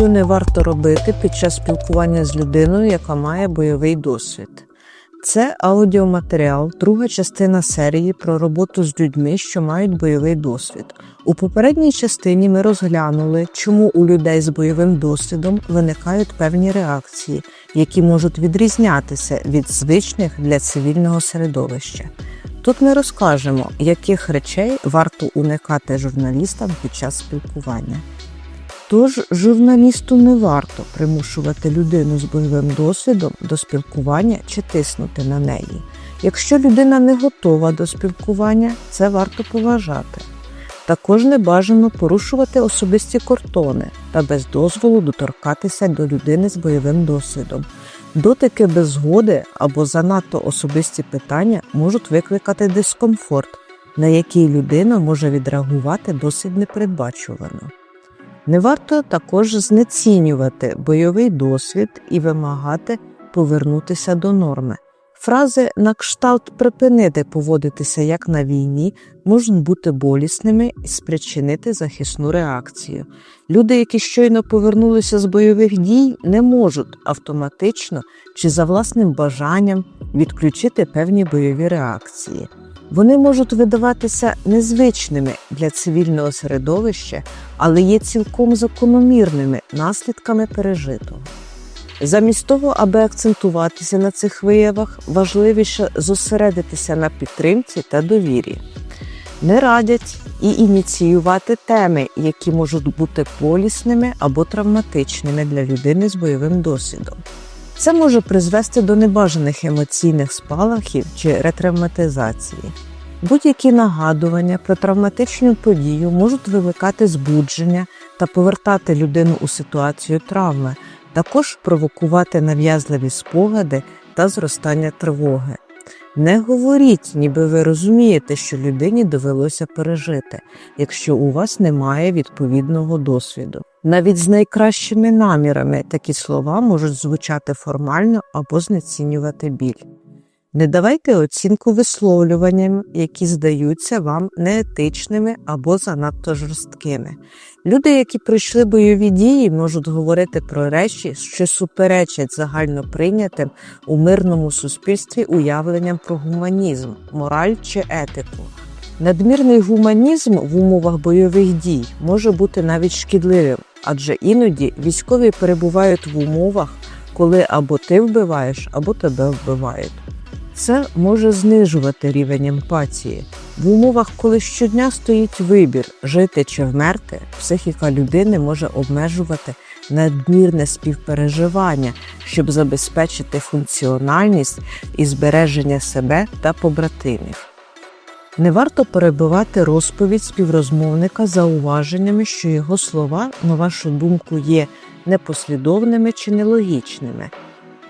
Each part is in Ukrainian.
що не варто робити під час спілкування з людиною, яка має бойовий досвід. Це аудіоматеріал, друга частина серії про роботу з людьми, що мають бойовий досвід. У попередній частині ми розглянули, чому у людей з бойовим досвідом виникають певні реакції, які можуть відрізнятися від звичних для цивільного середовища. Тут ми розкажемо, яких речей варто уникати журналістам під час спілкування. Тож журналісту не варто примушувати людину з бойовим досвідом до спілкування чи тиснути на неї. Якщо людина не готова до спілкування, це варто поважати. Також не бажано порушувати особисті кордони та без дозволу доторкатися до людини з бойовим досвідом. Дотики без згоди або занадто особисті питання можуть викликати дискомфорт, на який людина може відреагувати досить непередбачувано. Не варто також знецінювати бойовий досвід і вимагати повернутися до норми. Фрази на кшталт припинити поводитися як на війні можуть бути болісними і спричинити захисну реакцію. Люди, які щойно повернулися з бойових дій, не можуть автоматично чи за власним бажанням відключити певні бойові реакції. Вони можуть видаватися незвичними для цивільного середовища, але є цілком закономірними наслідками пережитого. Замість того, аби акцентуватися на цих виявах, важливіше зосередитися на підтримці та довірі. Не радять і ініціювати теми, які можуть бути болісними або травматичними для людини з бойовим досвідом. Це може призвести до небажаних емоційних спалахів чи ретравматизації. Будь-які нагадування про травматичну подію можуть викликати збудження та повертати людину у ситуацію травми, також провокувати нав'язливі спогади та зростання тривоги. Не говоріть, ніби ви розумієте, що людині довелося пережити, якщо у вас немає відповідного досвіду. Навіть з найкращими намірами такі слова можуть звучати формально або знецінювати біль. Не давайте оцінку висловлюванням, які здаються вам неетичними або занадто жорсткими. Люди, які пройшли бойові дії, можуть говорити про речі, що суперечать загально прийнятим у мирному суспільстві уявленням про гуманізм, мораль чи етику. Надмірний гуманізм в умовах бойових дій може бути навіть шкідливим, адже іноді військові перебувають в умовах, коли або ти вбиваєш, або тебе вбивають. Це може знижувати рівень емпатії. В умовах, коли щодня стоїть вибір жити чи вмерти, психіка людини може обмежувати надмірне співпереживання, щоб забезпечити функціональність і збереження себе та побратимів. Не варто перебивати розповідь співрозмовника зауваженнями, що його слова, на вашу думку, є непослідовними чи нелогічними.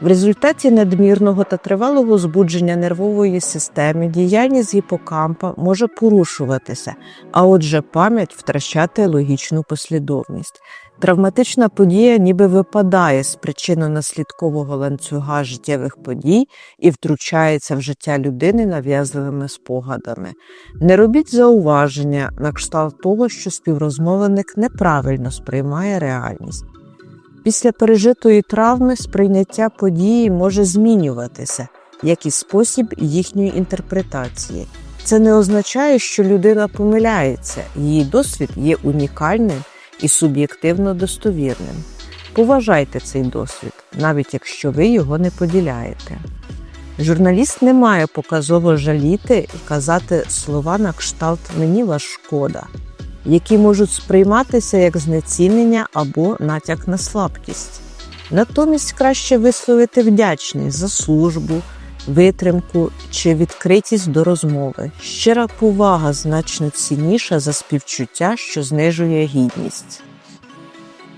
В результаті надмірного та тривалого збудження нервової системи діяльність гіпокампа може порушуватися, а отже, пам'ять втрачати логічну послідовність. Травматична подія ніби випадає з причинно-наслідкового ланцюга життєвих подій і втручається в життя людини нав'язливими спогадами. Не робіть зауваження на кшталт того, що співрозмовник неправильно сприймає реальність. Після пережитої травми сприйняття події може змінюватися, як і спосіб їхньої інтерпретації. Це не означає, що людина помиляється, її досвід є унікальним і суб'єктивно достовірним. Поважайте цей досвід, навіть якщо ви його не поділяєте. Журналіст не має показово жаліти і казати слова на кшталт Мені вас шкода які можуть сприйматися як знецінення або натяк на слабкість. Натомість краще висловити вдячність за службу, витримку чи відкритість до розмови. Щира повага значно цінніша за співчуття, що знижує гідність.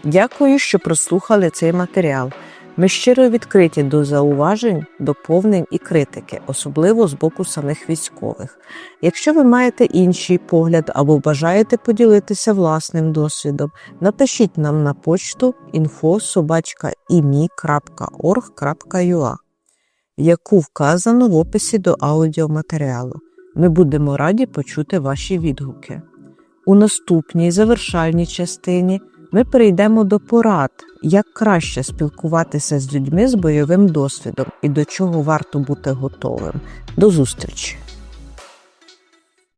Дякую, що прослухали цей матеріал. Ми щиро відкриті до зауважень, доповнень і критики, особливо з боку самих військових. Якщо ви маєте інший погляд або бажаєте поділитися власним досвідом, напишіть нам на почту info.imi.org.ua, яку вказано в описі до аудіоматеріалу. Ми будемо раді почути ваші відгуки. У наступній завершальній частині ми перейдемо до порад, як краще спілкуватися з людьми з бойовим досвідом і до чого варто бути готовим. До зустрічі!